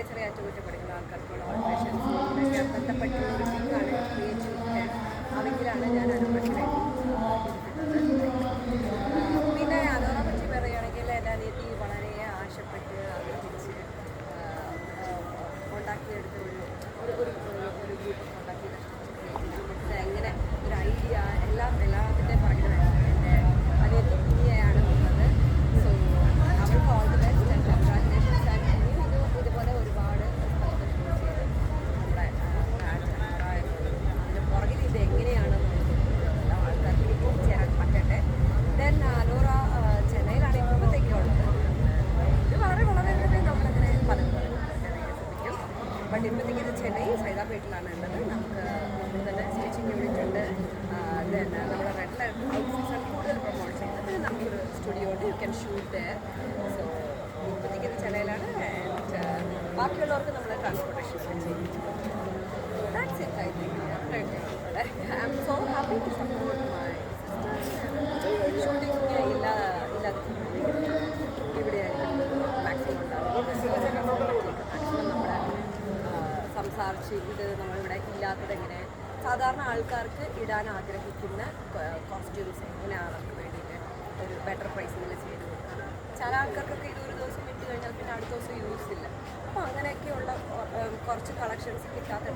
ചെറിയ ചെറിയ അറ്റകുറ്റപ്പണികൾ ആൾക്കാർക്കുള്ള ഓപ്പറേഷൻസ് ബന്ധപ്പെട്ടുള്ള ഒരു ടീമാണ് ക്രിയേറ്റ് ഞാൻ പിന്നെ അതോടെ പറ്റി പറയുകയാണെങ്കിൽ എന്റെ അനിയത്തി വളരെ ആശപ്പെട്ട് അവർ ഉണ്ടാക്കിയെടുത്ത ഒരു ബട്ട് ഇപ്പോഴത്തേക്ക് ഇത് ചെന്നൈ സൈതാപേട്ടിലാണ് ഉള്ളത്. നമുക്ക് നമ്മൾ തന്നെ സ്റ്റിച്ചിങ് യൂണിറ്റ് ഉണ്ട്. ദെൻ നമ്മുടെ റെഡ് ഔട്ട്ഫിറ്റ്സാണ് കൂടുതൽ പ്രൊമോട്ട് ചെയ്യുന്നത്. നമുക്കൊരു സ്റ്റുഡിയോ ഉണ്ട്. യു ക്യാൻ ഷൂട്ട് സോ ഇപ്പോഴത്തേക്ക് ഇത് ചെന്നൈയിലാണ്. ബാക്കിയുള്ളവർക്ക് നമ്മൾ ട്രാൻസ്പോർട്ടേഷൻ ചെയ്യും. സംസാരിച്ച് ഇത് നമ്മളിവിടെ ഇല്ലാത്തത് എങ്ങനെ? സാധാരണ ആൾക്കാർക്ക് ഇടാൻ ആഗ്രഹിക്കുന്ന കോസ്റ്റ്യൂംസ് എങ്ങനെയാണ് അവർക്ക് വേണ്ടിയിട്ട് ഒരു ബെറ്റർ പ്രൈസിൽ ചെയ്ത് കൊടുക്കുക ചില ആൾക്കാർക്കൊക്കെ ഇത് ഒരു ദിവസം ഇട്ട് കഴിഞ്ഞാൽ പിന്നെ അടുത്ത ദിവസം യൂസ് ഇല്ല. അപ്പോൾ അങ്ങനെയൊക്കെയുള്ള കുറച്ച് കളക്ഷൻസ്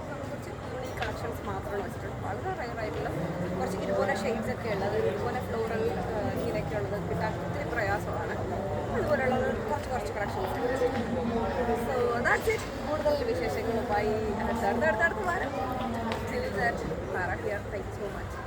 നമ്മൾ കുറച്ച് യൂണീക് കളക്ഷൻസ് മാത്രമാണ് വെച്ചിട്ടുണ്ട് വളരെ റയറായിട്ടുള്ള കുറച്ച് ഇതുപോലെ ഷെയ്ഡ്സ് ഒക്കെ ഉള്ളത് ഇതുപോലെ ഫ്ലോറൽ ഇതൊക്കെ ഉള്ളത് കിട്ടാൻ ഒത്തിരി പ്രയാസമാണ് അതുപോലെയുള്ളത് കുറച്ച് കുറച്ച് കളക്ഷൻസ് സോ ദാറ്റ്സ് ഇറ്റ് കൂടുതൽ വിശേഷങ്ങളുമായി അടുത്തടുത്തടുത്ത് അടുത്തടുത്ത് വരാം. So much